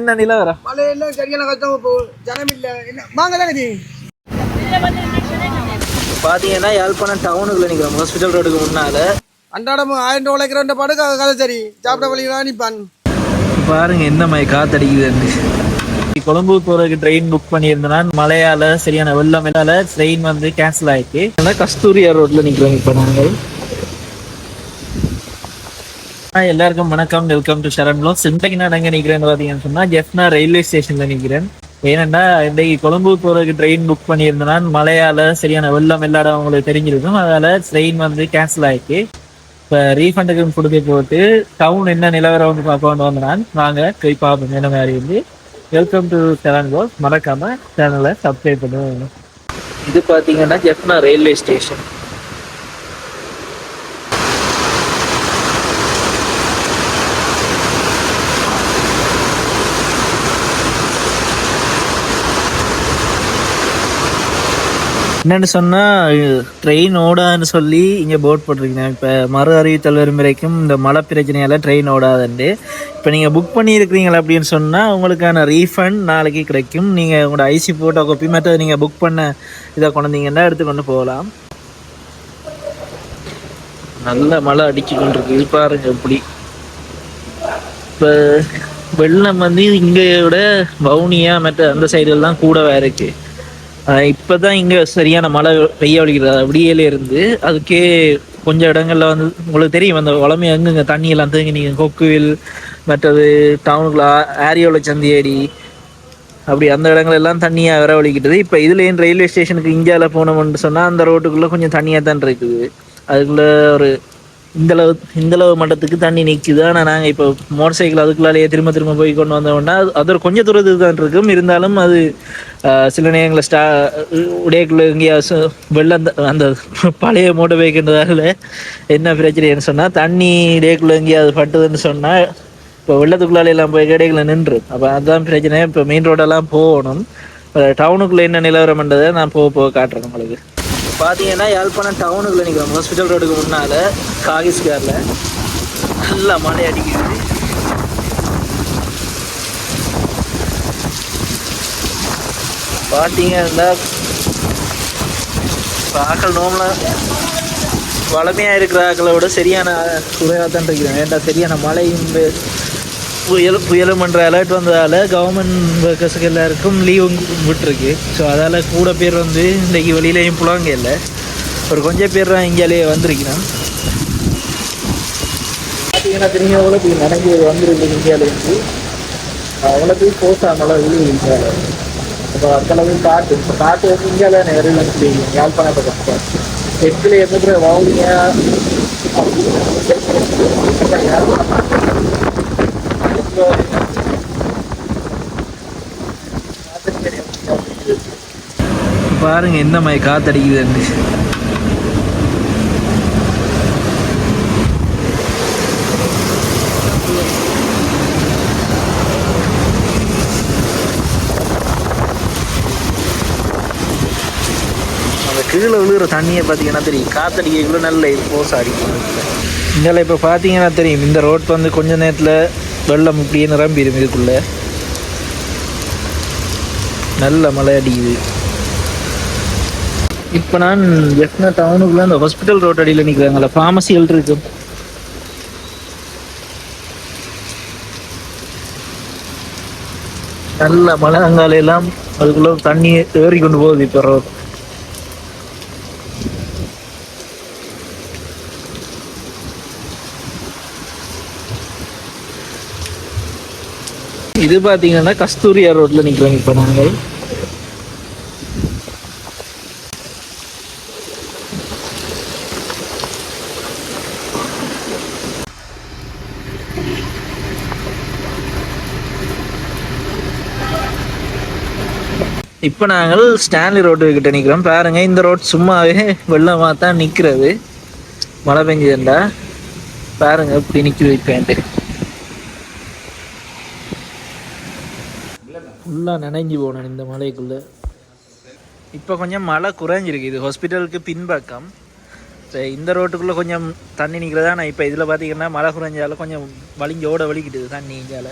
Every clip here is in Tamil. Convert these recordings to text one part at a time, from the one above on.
என்ன நிலவரம் மழையெல்லாம் சரியான கஷ்டம் இப்போ. ஜனம் இல்லை. என்ன வாங்க தானே இது பாத்தீங்கன்னா யாழ்ப்பாணம் டவுனுக்குள்ள நிக்கிறோம் ஹாஸ்பிட்டல் ரோடுக்கு முன்னால அன்றாடம் ஆயிரம் ரூபா உழைக்கிறவன் பாடு கதை சரி. சாப்பிட வழிலாம் நிற்பான் பாருங்க என்ன மாதிரி காத்தடிக்குதுன்னு. கொழும்பு போறதுக்கு ட்ரெயின் புக் பண்ணியிருந்தேன் மழையால சரியான வெள்ளம் வெள்ளால ட்ரெயின் வந்து கேன்சல் ஆயிடுச்சு அதனால கஸ்தூரியா ரோட்ல நிக்கிறோம் இப்ப நாங்கள். எல்லாருக்கும் வணக்கம். வெல்கம் டு சரண் ப்ளாக்ஸ் இன்றைக்கு நான் நிற்கிறேன்னு பார்த்தீங்கன்னு சொன்னால் சொன்னா ஜெஃப்னா ரயில்வே ஸ்டேஷனில் நிற்கிறேன் ஏனெண்டா இன்றைக்கு கொழும்பு போகிறதுக்கு ட்ரெயின் புக் பண்ணியிருந்தேன் மழையால் சரியான வெள்ளம் இல்லாத அவங்களுக்கு தெரிஞ்சிருக்கும். அதனால் ட்ரெயின் வந்து கேன்சல் ஆகிருக்கு இப்போ ரீஃபண்டுக்கு கொடுக்க போட்டு டவுன் என்ன நிலவரம் வந்து பார்க்க கொண்டு வந்தான் நாங்கள் போய் பார்ப்போம். என்ன மாதிரி இருந்து வெல்கம் டு செவன் கோஸ் மறக்காம சேனலை சப்ஸ்கிரைப் பண்ணுவோம் இது பார்த்தீங்கன்னா ஜெஃப்னா ரயில்வே ஸ்டேஷன் என்னன்னு சொன்னால் ட்ரெயின் ஓடாதுன்னு சொல்லி இங்கே போட் போட்டிருக்கீங்க. இப்போ மறு அறிவித்தல் வரும் வரைக்கும் இந்த மழை பிரச்சனையால் ட்ரெயின் ஓடாதுண்டு இப்போ நீங்கள் புக் பண்ணியிருக்கிறீங்களா அப்படின்னு சொன்னால் உங்களுக்கான ரீஃபண்ட் நாளைக்கு கிடைக்கும். நீங்கள் உங்களோட ஐசி ஃபோட்டோ காப்பி மற்றது நீங்கள் புக் பண்ண இதை கொண்டீங்கன்னா எடுத்து கொண்டு போகலாம். நல்ல மழை அடிச்சு கொண்டிருக்கு. பாருங்க எப்படி இப்போ வெள்ளம் வந்து இங்கே விட வவுனியா மற்ற அந்த சைடுலாம் கூடவே இருக்குது இப்போதான் இங்க சரியான மழை பெய்ய வலிக்கிறது விடியலே இருந்து அதுக்கே கொஞ்சம் இடங்கள்ல வந்து உங்களுக்கு தெரியும் அந்த வளமை அங்கங்க தண்ணி எல்லாம் தேங்கி நீங்க கொக்குவில் மற்றது டவுனுக்குள்ள ஆரியோவில் சந்தியடி அப்படி அந்த இடங்கள் எல்லாம் தண்ணியா வர வலிக்கிட்டது இப்ப இதுல ரயில்வே ஸ்டேஷனுக்கு இந்தியாவில் போனோம்னு சொன்னா அந்த ரோட்டுக்குள்ள கொஞ்சம் தண்ணியா தான் இருக்குது. அதுக்குள்ள ஒரு இந்த அளவு மட்டத்துக்கு தண்ணி நிற்குது ஆனால் நாங்கள் இப்போ மோட்டர் சைக்கிள் அதுக்குள்ளாலேயே திரும்ப திரும்ப போய் கொண்டு வந்தோம்னா அது- ஒரு கொஞ்சம் தூரத்துக்கு தான் இருக்கும். இருந்தாலும் அது சில நேரங்களில் ஸ்டா உடையக்குள்ள எங்கேயாவது வெள்ளம் அந்த பழைய மோட்டர் பைக்குன்றதால என்ன பிரச்சனைன்னு சொன்னால் தண்ணி இடையக்குள்ள எங்கேயாவது பட்டுதுன்னு சொன்னால் இப்போ வெள்ளத்துக்குள்ளால எல்லாம் போய் இடையில நின்று. அப்போ அதுதான் பிரச்சனை. இப்போ மெயின் ரோடெல்லாம் போகணும். டவுனுக்குள்ளே என்ன நிலவரம்ன்றதை நான் போக போக காட்டுறேன் உங்களுக்கு. பார்த்தீங்கன்னா யாழ்ப்பாணம் டவுனுக்குள்ள நிற்கிறோம் ஹாஸ்பிட்டல் ரோடுக்கு முன்னால் காகிஸ் நல்லா மழை அடிக்குது. இருந்தால் ஆக்கள் நோம்ல வளமையாக இருக்கிற ஆக்களை விட சரியான குறைவாக தான் இருக்கிறேன் ஏன்டா சரியான மழையும் புயல் புயலும் என்ற அலர்ட் வந்ததால் கவர்மெண்ட் ஒர்க்கர்ஸுக்கு எல்லாருக்கும் லீவ் விட்டுருக்கு. ஸோ அதால் கூட பேர் வந்து இன்றைக்கி வெளியிலையும் புலவங்க இல்லை. ஒரு கொஞ்சம் பேர் தான் இங்கேயே வந்திருக்கிறான் பார்த்தீங்கன்னா திரும்பி எவ்வளோ நனைஞ்சு வந்துருக்கு இந்தியாவிலேருந்து அவ்வளோ போய் போஸ்டாக நல்லா விழுது இப்போ அக்களவு காட்டு. இப்போ காட்டு வந்து இந்தியாவில் நிறைய வந்து யாழ்ப்பாணத்தை பக்கம் எட்டில் இருக்கிற வவுனியா பாருங்க என்ன மாதிரி காத்தடிக்குதுன்னு. அந்த கீழே விழுகிற தண்ணியை பார்த்தீங்கன்னா தெரியும்? காத்தடிக்கக்குள்ள நல்ல போஸ் அடிக்கும் இதில் இப்போ பார்த்தீங்கன்னா தெரியும். இந்த ரோட் வந்து கொஞ்ச நேரத்தில் வெள்ளம் இப்படியே நிரம்பிடும் இதுக்குள்ள. நல்ல மழை அடிக்குது. இப்போ நான் ஜெஃப்னா டவுனுக்குள்ள அந்த ஹாஸ்பிட்டல் ரோட் அடியில் நிற்கிறாங்கல்ல ஃபார்மசிகள் இருக்கு. நல்ல மழை அங்கால எல்லாம் தண்ணி ஏறி கொண்டு போகுது இப்போ ரோட் இது பாத்தீங்கன்னா கஸ்தூரியா ரோட்ல நிற்கிறோம் இப்போ நாங்கள் இப்போ நாங்கள் ஸ்டான்லி ரோடு கிட்ட நிற்கிறோம் பாருங்க இந்த ரோட் சும்மாவே வெள்ளமாக தான் நிற்கிறது மழை பெஞ்சதுண்டா. பாருங்க இப்படி நிற்கிது வைப்பேன்ட்டு ஃபுல்லாக நனைஞ்சு போனேன் இந்த மலைக்குள்ளே. இப்போ கொஞ்சம் மழை குறைஞ்சிருக்கு. இது ஹாஸ்பிட்டலுக்கு பின்பக்கம். இப்போ இந்த ரோட்டுக்குள்ளே கொஞ்சம் தண்ணி நிற்கிறதா நான் இப்போ இதில் பார்த்தீங்கன்னா மழை குறைஞ்சால கொஞ்சம் வலிஞ்சு ஓட வலிக்கிட்டுது தண்ணி இங்கால.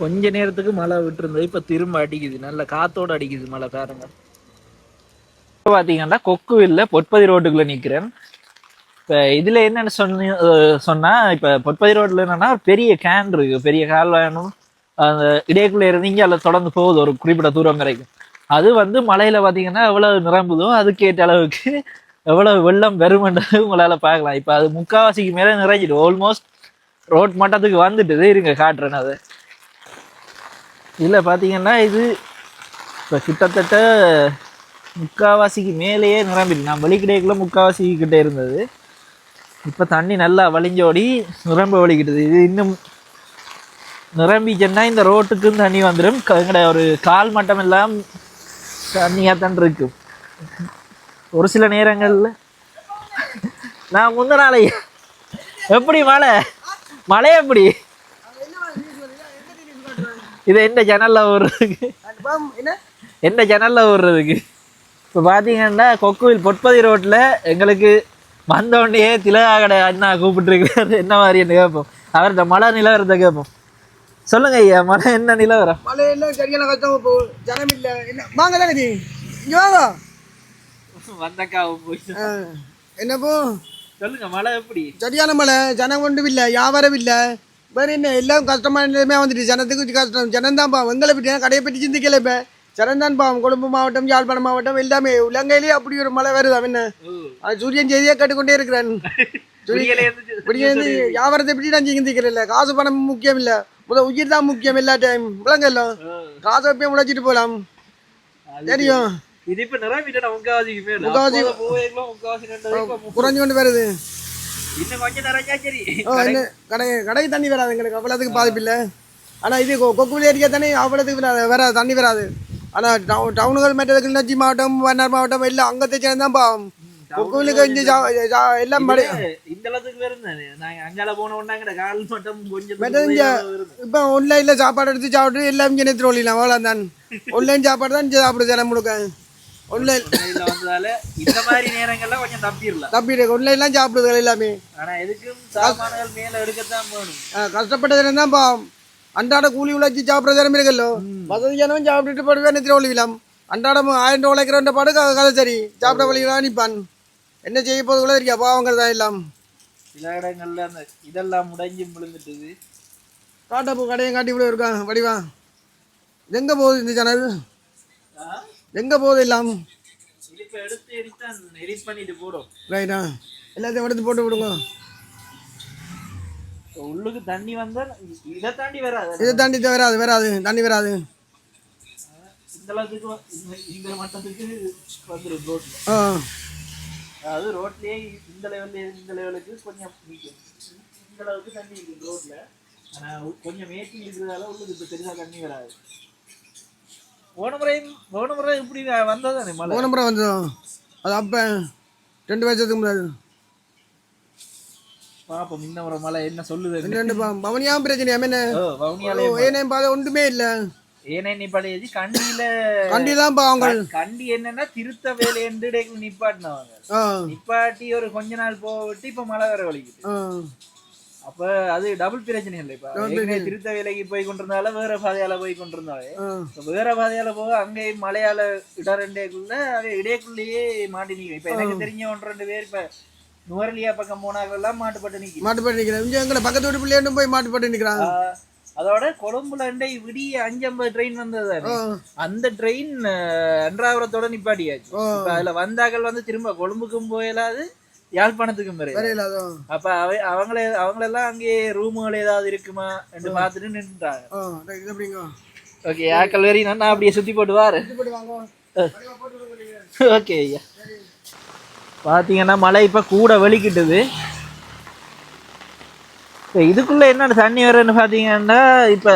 கொஞ்ச நேரத்துக்கு மழை விட்டுருந்தது இப்போ திரும்ப அடிக்குது. நல்ல காத்தோடு அடிக்குது மழை பாருங்க இப்போ பார்த்தீங்கன்னா கொக்குவில்ல பொற்பதி ரோட்டுக்குள்ளே நிற்கிறேன் இப்போ இதில் என்னென்ன சொன்ன சொன்னால் சொன்னா பொற்பதி ரோட்டில் என்னென்னா பெரிய கேன் இருக்குது பெரிய கால் வேணும். அந்த இடையக்குள்ள இருந்தீங்க அதில் தொடர்ந்து போகுது ஒரு குறிப்பிட்ட தூரம் வரைக்கும். அது வந்து மலையில பாத்தீங்கன்னா எவ்வளவு நிரம்புதோ அதுக்கேற்ற அளவுக்கு எவ்வளவு வெள்ளம் வருமென்றது உங்களால பார்க்கலாம். இப்போ அது முக்காவாசிக்கு மேலே நிறைஞ்சிடும் ஆல்மோஸ்ட் ரோட் மட்டத்துக்கு வந்துட்டுது இருங்க காட்டுறேன் அதை. இதில் பார்த்தீங்கன்னா இது இப்போ கிட்டத்தட்ட முக்காவாசிக்கு மேலேயே நிரம்பிடு நான் வெளிக்கிடைக்குள்ள முக்காவாசி கிட்டே இருந்தது. இப்போ தண்ணி நல்லா வழிஞ்சோடி நிரம்ப வலிக்கிட்டது இது இன்னும் நிரம்பிச்சுன்னா இந்த ரோட்டுக்கும் தண்ணி வந்துடும் எங்கட ஒரு கால் மட்டம் எல்லாம் தண்ணியாக தான் இருக்கும். ஒரு சில நேரங்களில். நான் முந்த நாளை எப்படி மழை? மழை எப்படி? இது எந்த ஜன்னல்ல ஓடுறதுக்கு? என்ன எந்த ஜன்னல்ல ஓடுறதுக்கு? இப்போ பார்த்தீங்கன்னா கொக்குவில் பொற்பதி ரோட்டில் எங்களுக்கு வந்தோடனே திலகா கடை அண்ணா கூப்பிட்டுருக்கிறாரு. என்ன மாதிரி என்ன கேட்போம். அவர்கிட்ட மழை நிலவரத்தை கேட்போம். சொல்லுங்க ஐயா மழை என்ன நிலவரம் மழை எல்லாம் சரியான கஷ்டமா போ ஜனம் இல்ல. என்ன வாங்க தானே நீ இங்க வாங்க. வந்தக்காவும் போய். ஆ, என்ன போ? சொல்லுங்க மழை எப்படி? சரியான மழை. ஜனம் ஒன்றும் இல்லை வியாபாரம் இல்லை. வேறு என்ன எல்லாம் கஷ்டமான நிலைமையாக வந்துட்டு ஜனத்துக்கு கஷ்டம். ஜனம் தான் பாவம். எங்களை பற்றி கடையை பற்றி சிந்திக்கல இப்போ. ஜனம் தான் பாவம். கொழும்பு மாவட்டம் யாழ்ப்பாணம் மாவட்டம் எல்லாமே. இலங்கையிலேயே அப்படி ஒரு மழை வருதா என்ன? அது சூரியன் செய்தியே கேட்டுக்கொண்டே இருக்கிறேன். வந்து வியாபாரத்தை பற்றி நான் சிந்திக்கிறேன் இல்லை. காசு பணம் முக்கியம் இல்லை. முதல் உயிர் தான் முக்கியம் எல்லா டைம் விளங்கல்லாம் காசை எப்பயும் உழைச்சிட்டு போகலாம் தெரியும் இது இப்ப முக்காவாசி- குறைஞ்சு கொண்டு வருது கடை கடைக்கு தண்ணி வராது எங்களுக்கு அவ்வளோத்துக்கு பாதிப்பு இல்லை ஆனால் இது கொக்குவில் ஏரியா தண்ணி அவ்வளோத்துக்கு வராது வராது தண்ணி வராது ஆனால் டவு டவுனுகள் மற்றது கிளிநொச்சி மாவட்டம் மன்னார் மாவட்டம் எல்லாம் அங்கத்தை சேர்ந்து தான் பாவம் கொக்குவிலுக்கு இங்கே எல்லாம் இந்த அளவுக்கு வருந்தானே? நாங்க அங்கால போன உடனே கால் மட்டும் கொஞ்சம் இப்போ ஆன்லைனில் சாப்பாடு எடுத்து சாப்பிட்டு எல்லாம் இங்கே நேற்று ஒழிலாம் அவ்வளோ தான் ஆன்லைன் சாப்பாடு தான் இங்கே சாப்பிடுது எல்லாம் முழுக்க. ஆன்லைன் வந்ததால இந்த மாதிரி நேரங்கள்ல கொஞ்சம் தப்பிடலாம். தப்பிடு ஆன்லைன்லாம் சாப்பிடுது எல்லாமே. ஆனா எதுக்கும் சாமான்கள் மேல எடுக்கத்தான் வேணும். கஷ்டப்பட்டதுல தான் பாவம். அன்றாட கூலி உழைச்சி சாப்பிட்ற திறமை இருக்கല്ലോ வசதியானவன் சாப்பிட்டுட்டு போடுவே நெத்திர ஒழிவிலாம் அன்றாடம் ஆயிரம் ரூபா உழைக்கிறவன் பாடு கதை சரி. சாப்பிட வழிகளாக நிற்பான் என்ன செய்ய போது கூட இருக்கா பாவங்கள் தான் எல்லாம். சில இடங்கள்ல அந்த இதெல்லாம் முடைஞ்சு விழுந்துட்டுது. காட்டா போ கடையும் காட்டி இவ்வளோ இருக்கான் வடிவா எங்கே போகுது இந்த சேனல் எங்கே போகுது எல்லாம்? ரைட்டா எல்லாத்தையும் எடுத்து போட்டு விடுங்க. உள்ளுக்கு தண்ணி வந்தா இதை தாண்டி வராது. இதை தாண்டி வராது வராது தண்ணி வராது. இந்த அளவுக்கு மட்டத்துக்கு வந்துடும் ஆ. அதாவது ரோட்லயே இந்த லெவல்ல இந்த லெவலுக்கு கொஞ்சம் இந்த அளவுக்கு தண்ணி இருக்கு ரோட்ல ஆனா உ- கொஞ்சம் மேட்டி இருக்கிறதால உள்ளுக்கு இப்ப பெருசா தண்ணி வராது. போன முறை போன முறை இப்படி வந்ததானே மழை? போன முறை வந்தோம் அது அப்போ ரெண்டு வருஷத்துக்கு முன்னாடி. பாப்போம் இந்த முறை மழை என்ன சொல்லுது ரெண்டு ரெண்டு பா பவனியாவும் பிரச்சனையா? என்ன? ஓ வவுனியாலே ஏனையும் பார்த்தா ஒன்றுமே இல்லை. ஏனே நீ பழையது கண்டியில கண்டி தான் பாவங்கள் கண்டி என்னன்னா திருத்த வேலை என்று நிப்பாட்டினவங்க. நிப்பாட்டி ஒரு கொஞ்ச நாள் போக விட்டு இப்ப மழை வர வலிக்குது. அப்ப அது டபுள் பிரச்சனை இல்லை இப்ப திருத்த வேலைக்கு போய் கொண்டிருந்தால வேற பாதையால போய் இப்ப வேற பாதையால போக அங்கே மலையால இடரெண்டேக்குள்ள அவ இடையக்குள்ளேயே மாட்டி நிக்கும் இப்ப எனக்கு தெரிஞ்ச ஒன்று ரெண்டு பேர் இப்ப நுவரலியா பக்கம் போனாங்கெல்லாம் மாட்டுப்பட்டு நிக்கும் மாட்டுப்பட்டு நிற்கிறேன் இங்கே எங்களை பக்கத்து வீட்டு பிள்ளையாண்டும் போய் மாட்டுப்பட்டு நிற்கிறாங்க ஆஹ் அதோட கொழும்புல இண்டே விடிய அஞ்சம்பது ட்ரெயின் வந்தது அந்த ட்ரெயின் அன்றாவரத்தோட நிப்பாட்டியாச்சு. அதுல வந்தாக்கள் வந்து திரும்ப கொழும்புக்கும் போயலாது யாழ்ப்பாணத்துக்கும் வரையும் வரையில அப்ப அவ அவங்கள அவங்களெல்லாம் அங்கேயே ரூமுகள் ஏதாவது இருக்குமா என்று பார்த்துட்டு நின்றுட்டாங்க ஓகே ஆக்கள் வெறி நான் அப்படியே சுத்தி போட்டு வாரு ஓகே ஐயா. பாத்தீங்கன்னா மழை இப்ப கூட வெளிக்கிட்டுது. இப்போ இதுக்குள்ளே என்ன தண்ணி வருதுன்னு பார்த்தீங்கன்னா இப்போ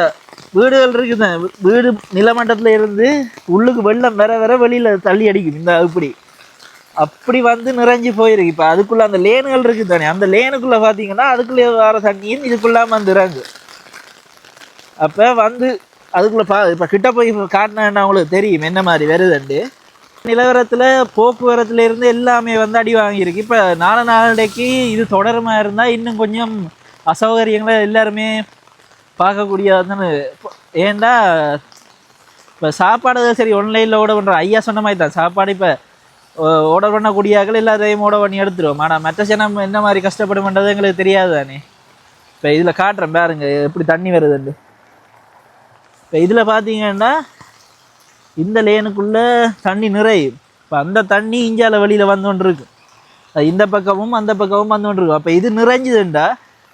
வீடுகள் இருக்குது? வீடு நிலமட்டத்தில் இருந்து உள்ளுக்கு வெள்ளம் வர வர வெளியில் தள்ளி அடிக்கும் இந்த இப்படி. அப்படி வந்து நிறைஞ்சு போயிருக்கு. இப்போ அதுக்குள்ளே அந்த லேனுகள் இருக்குது தானே? அந்த லேனுக்குள்ளே பார்த்தீங்கன்னா அதுக்குள்ளே வர தண்ணியும் இதுக்குள்ளாமல் வந்து இறங்கு. அப்போ வந்து அதுக்குள்ளே பா இப்போ கிட்ட போய் காட்டினா உங்களுக்கு தெரியும்? என்ன மாதிரி வருதுண்டு நிலவரத்தில் போக்குவரத்துலேருந்து எல்லாமே வந்து அடி வாங்கியிருக்கு. இப்போ நாலு நாளைக்கு இது தொடருமா இருந்தால் இன்னும் கொஞ்சம் அசௌகரியங்களை எல்லாருமே பார்க்கக்கூடிய ஏன்டா இப்போ சாப்பாடு சரி ஆன்லைனில் ஓட பண்ணுறோம் ஐயா சொன்ன மாதிரி தான் சாப்பாடு இப்போ ஆர்டர் பண்ணக்கூடியாக்கள் எல்லாத்தையும் ஓட பண்ணி எடுத்துருவோம். ஆனால் மற்ற ஜனம் என்ன மாதிரி கஷ்டப்படும்ன்றது எங்களுக்கு தெரியாது தானே இப்போ இதில் காட்டுறேன் பாருங்க எப்படி தண்ணி வருதுன்னு. இப்போ இதில் பார்த்தீங்கன்னா இந்த லேனுக்குள்ளே தண்ணி நிறையும். இப்போ அந்த தண்ணி இஞ்சால வழியில் வந்து இருக்கு இந்த பக்கமும் அந்த பக்கமும் வந்து இருக்கும் அப்போ இது நிறைஞ்சுதுண்டா?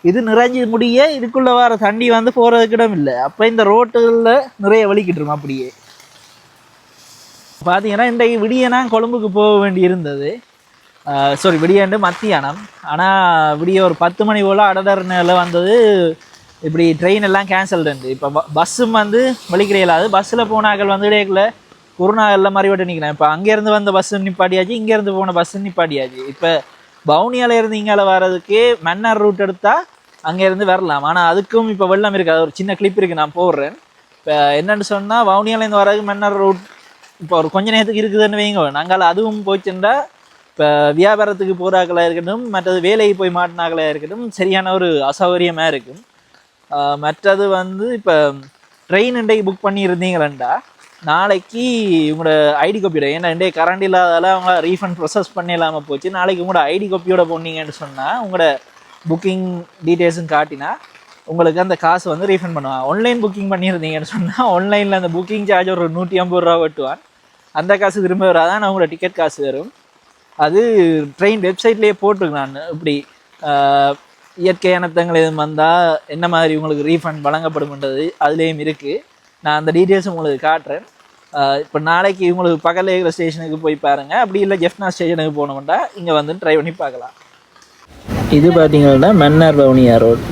இது நிறைஞ்சு முடிய இதுக்குள்ளே வர தண்ணி வந்து போகிறதுக்கு இடம் இல்லை. அப்போ இந்த ரோட்டுகளில் நிறைய வலிக்கிட்டுரும் அப்படியே. பார்த்தீங்கன்னா இன்றைக்கு விடியனா கொழும்புக்கு போக வேண்டி இருந்தது. சாரி விடியாண்டு மத்தியானம். ஆனால் விடிய ஒரு பத்து மணி போல் அடடர்னில் வந்தது. இப்படி ட்ரெயின் எல்லாம் கேன்சல்டு இப்போ பஸ்ஸும் வந்து வலிக்கிற இல்லாது பஸ்ஸில் போனாக்கள் வந்து இடையில குருநாகலில் மாதிரி விட்டு நிற்கிறேன் இப்போ அங்கேருந்து வந்த பஸ்ஸு நிப்பாட்டியாச்சு இங்கேருந்து போன பஸ்ஸு நிப்பாட்டியாச்சு. இப்போ பவுனியால இருந்து இங்கால வர்றதுக்கு மன்னார் ரூட் எடுத்தால் அங்கேருந்து வரலாம். ஆனால் அதுக்கும் இப்போ வெள்ளம் இருக்குது அது ஒரு சின்ன கிளிப் இருக்குது நான் போடுறேன். இப்போ என்னென்னு சொன்னால் வவுனியாலேருந்து வர்றதுக்கு மன்னர் ரூட் இப்போ ஒரு கொஞ்ச நேரத்துக்கு இருக்குதுன்னு வைங்க. நாங்கள் அதுவும் போச்சுண்டா இப்போ வியாபாரத்துக்கு போகிறாக்களாக இருக்கட்டும் மற்றது வேலைக்கு போய் மாட்டினாக்களாக இருக்கட்டும் சரியான ஒரு அசௌகரியமாக இருக்கும். மற்றது வந்து இப்போ ட்ரெயின் இன்றைக்கு புக் பண்ணியிருந்தீங்களா நாளைக்கு உங்களோட ஐடி காப்பியோட ஏன்னா ரெண்டே கரண்ட் இல்லாதால அவங்க ரீஃபண்ட் ப்ரொசஸ் பண்ணி இல்லாமல் போச்சு. நாளைக்கு உங்களோட ஐடி காப்பியோட போனீங்கன்னு சொன்னால் உங்களோட புக்கிங் டீட்டெயில்ஸும் காட்டினா உங்களுக்கு அந்த காசு வந்து ரீஃபண்ட் பண்ணுவான் ஆன்லைன் புக்கிங் பண்ணியிருந்தீங்கன்னு சொன்னால் ஆன்லைனில் அந்த புக்கிங் சார்ஜ் ஒரு நூற்றி ஐம்பது ரூபா வெட்டுவான். அந்த காசு திரும்ப வராதான் உங்களோட டிக்கெட் காசு வரும். அது ட்ரெயின் வெப்சைட்லேயே போட்டிருக்கு நான். இப்படி இயற்கை இனத்தங்கள் எதுவும் வந்தால் என்ன மாதிரி உங்களுக்கு ரீஃபண்ட் வழங்கப்படும்ன்றது அதுலேயும் இருக்குது நான் அந்த டீட்டெயில்ஸ் உங்களுக்கு காட்டுறேன். இப்போ நாளைக்கு இவங்களுக்கு பகல் இருக்கிற ஸ்டேஷனுக்கு போய் பாருங்கள் அப்படி இல்லை ஜெஃப்னா ஸ்டேஷனுக்கு போகணுமெண்டா இங்கே வந்து ட்ரை பண்ணி பார்க்கலாம். இது பார்த்தீங்கன்னா மன்னார் பவுனியா ரோடு